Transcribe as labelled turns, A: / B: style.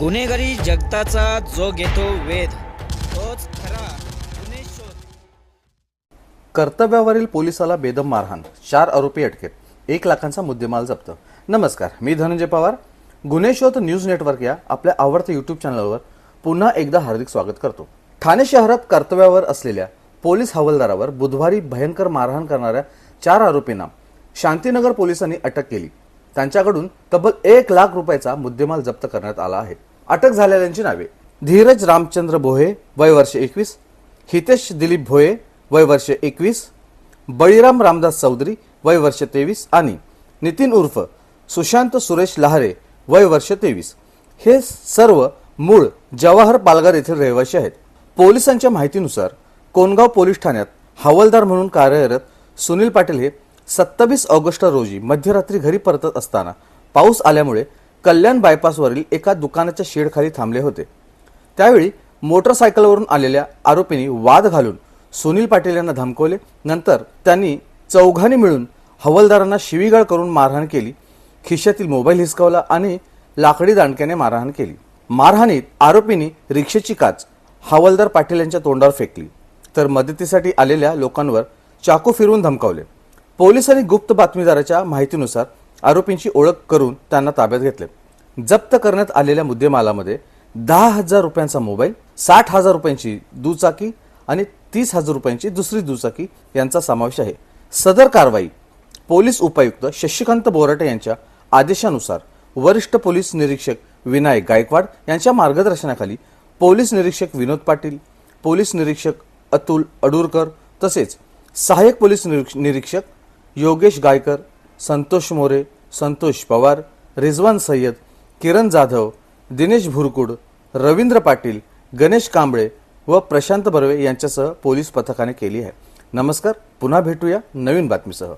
A: गुन्हेगारी जगताचा जो घेतो वेध तोच खरा गुन्हे शोध.
B: कर्तव्यावरील पोलिसाला बेदम मारहाण चार आरोपी अटकेत एक लाखांचा मुद्देमाल जप्त. नमस्कार मी धनंजय पवार. गुन्हे शोध न्यूज नेटवर्क या आपल्या आवडत्या युट्यूब चॅनलवर पुन्हा एकदा हार्दिक स्वागत करतो. ठाणे शहरात कर्तव्यावर असलेल्या पोलीस हवालदारावर बुधवारी भयंकर मारहाण करणाऱ्या चार आरोपींना शांतीनगर पोलिसांनी अटक केली. त्यांच्याकडून तब्बल एक लाख रुपयाचा मुद्देमाल जप्त करण्यात आला आहे. अटक झालेल्यांची नावे. धीरज रामचंद्र भोये वय वर्ष एकवीस. हितेश दिलीप भोये वय वर्ष एकवीस. बळीराम रामदास चौधरी वय वर्ष तेवीस. आणि नितीन उर्फ सुशांत सुरेश लहारे वय वर्ष तेवीस. हे सर्व मूळ जवाहर पालघर येथील रहिवासी आहेत. पोलिसांच्या माहितीनुसार कोनगाव पोलीस ठाण्यात हवालदार म्हणून कार्यरत सुनील पाटील हे सत्तावीस ऑगस्ट रोजी मध्यरात्री घरी परतत असताना पाऊस आल्यामुळे कल्याण बायपासवरील एका दुकानाच्या शेडखाली थांबले होते. त्यावेळी मोटरसायकलवरून आलेल्या आरोपींनी वाद घालून सुनील पाटील यांना धमकवले. नंतर त्यांनी चौघांनी मिळून हवालदारांना शिवीगाळ करून मारहाण केली. खिशातील मोबाईल हिसकावला आणि लाकडी दांडक्याने मारहाण केली. मारहाणीत आरोपींनी रिक्षेची काच हवालदार पाटील यांच्या तोंडावर फेकली. तर मदतीसाठी आलेल्या लोकांवर चाकू फिरवून धमकावले. पोलिसांनी गुप्त बातमीदाराच्या माहितीनुसार आरोपींची ओळख करून त्यांना ताब्यात घेतले. जप्त करण्यात आलेल्या मुद्देमालामध्ये दहा हजार रुपयांचा मोबाईल साठ हजार रुपयांची दुचाकी आणि तीस हजार रुपयांची दुसरी दुचाकी यांचा समावेश आहे. सदर कारवाई पोलीस उपायुक्त शशिकांत बोराटे यांच्या आदेशानुसार वरिष्ठ पोलीस निरीक्षक विनायक गायकवाड यांच्या मार्गदर्शनाखाली पोलीस निरीक्षक विनोद पाटील पोलीस निरीक्षक अतुल अडूरकर तसेच सहाय्यक पोलीस निरीक्षक योगेश गायकर संतोष मोरे संतोष पवार रिजवान सय्यद किरण जाधव दिनेश भुरकुड रवींद्र पाटील गणेश कांबळे व प्रशांत बर्वे यांच्यासह पोलीस पथकाने केली आहे. नमस्कार पुन्हा भेटूया नवीन बातमीसह.